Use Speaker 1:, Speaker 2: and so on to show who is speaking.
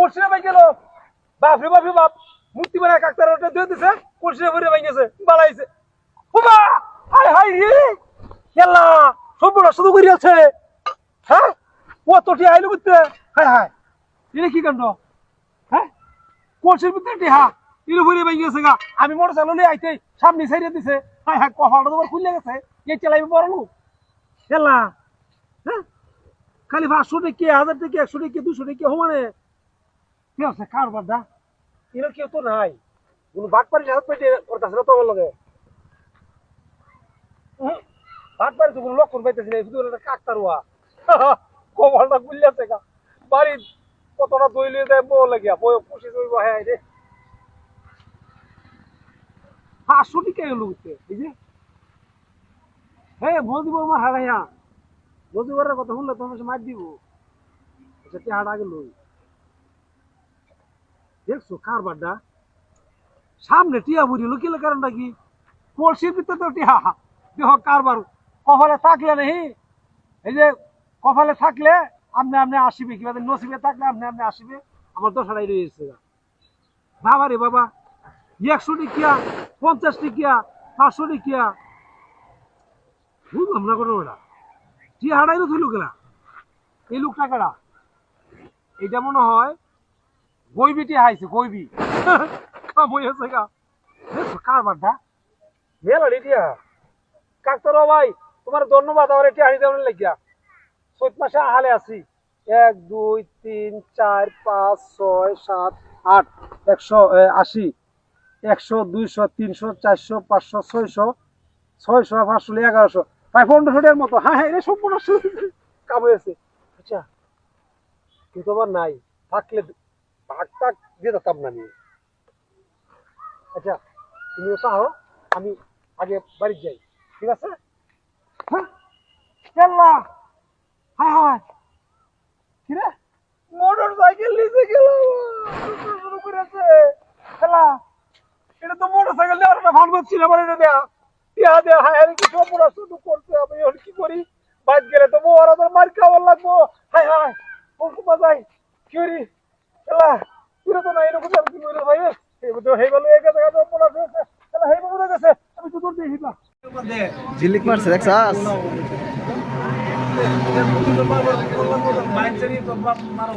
Speaker 1: কলসিরা ভাই গেল বাপরে বাপরে বাপ, মূর্তি বানায় কাকতারা ওটা ধুয়ে দিছে কলসিরা ভরে গেছে বাড়াইছে। হুমা! হাই হাই রে! খেলা, সম্পূর্ণ শুধু করে আছে হ্যাঁ? ও তোটি আইলো করতে। হাই হাই এটা কি কাণ্ড? হ্যাঁ? কলসির ভিতরে হা ইলো ভরে ভাই গেছে গা। আমি মোটর চালালে আইতে সামনে সাইডে দিছে। হাই হাই কপালটা তোমার খুলে গেছে। এই চালাইবে বড় লোক খেলা হ্যাঁ? খালি পাঁচশো টাকা, হাজার টাকা, একশো টাকা, দুশো টাকা, হোমানে। কি আছে? কারবার দা এরা কেউ তো নাই। কোনো পারি হাত পেটে করতেছে না তোমার লগে। বাঘ পারি তো কোনো লক্ষণ পাইতেছি না শুধু একটা কাকতারুয়া কপালটা গুলিয়াছে গা। বাড়ি কতটা দইলে যায় বউ লাগিয়া বই পুষি দইব হ্যাঁ রে পাঁচশো টাকা এলো উঠতে এই যে। হ্যাঁ আমার হারাইয়া। কথা শুনলে তোমার মার দিব। আচ্ছা টেহাটা আগে লই। দেখছ কারবারটা? সামনে টিয়া বুড়ি লুকিলে কারণটা কি? কলসির ভিতরে তো দেহ কারবার। কপালে থাকলে নেই এই যে কপালে থাকলে আপনি আপনি আসিবে, কিংবা নসিবে থাকলে আপনি আপনি আসিবে। আমার দশাটাই রয়েছে বাবা রে বাবা, একশো টিকিয়া, পঞ্চাশ টিকিয়া, পাঁচশো টিকিয়া। বুঝলাম না কোনো ওটা টিয়া হারাই তো থইল গেলা। এই লোক টাকাটা এটা মনে হয় গৈবিটি হাইছে গৈবি কামই আছে গা। দেখছ কারবারটা মেলা রেডিয়া কাকতার ভাই তোমার ধন্যবাদ আমার এটি হাড়ি দেওয়ার লাগিয়া। চৈত মাসে আহালে আছি। এক দুই তিন চার পাঁচ ছয় সাত আট একশো আশি। একশো দুইশো তিনশো চারশো পাঁচশো ছয়শো ছয়শো পাঁচশো এগারোশো। প্রায় পনেরোশো টাকার মতো। হ্যাঁ হ্যাঁ এটা সম্পূর্ণ কাম হয়েছে আচ্ছা কিন্তু আবার নাই। থাকলে ভাগ টাক দিয়ে দিতাম না নিয়ে আচ্ছা তুমিও চাও আমি আগে বাড়ি যাই, ঠিক আছে? হ্যাঁ? হ্যাঁ হ্যাঁ! কিরে মোটর সাইকেল নিচে গেল শুরু করেছে। খেলা এটা তো মোটর সাইকেল নেওয়ার একটা ভান ছিল আমার এটা দেয়া। ইয়া দেয়া হ্যাঁ হ্যাঁ কি সপনা শুধু করছে, আমি এখন কি করি? বাইক গেলে তো বউ আর মার খাওয়ার লাগবো। হাই হাই কোন বাজাই কি করি? খেলা তুই তো না এরকম আর কি করি ভাই এই তো হয়ে গেল এক জায়গা তো পোলা গেছে আমি তো দূর দিয়ে হিলা
Speaker 2: ঝিলিক মারছে দেখছাস
Speaker 1: মারো।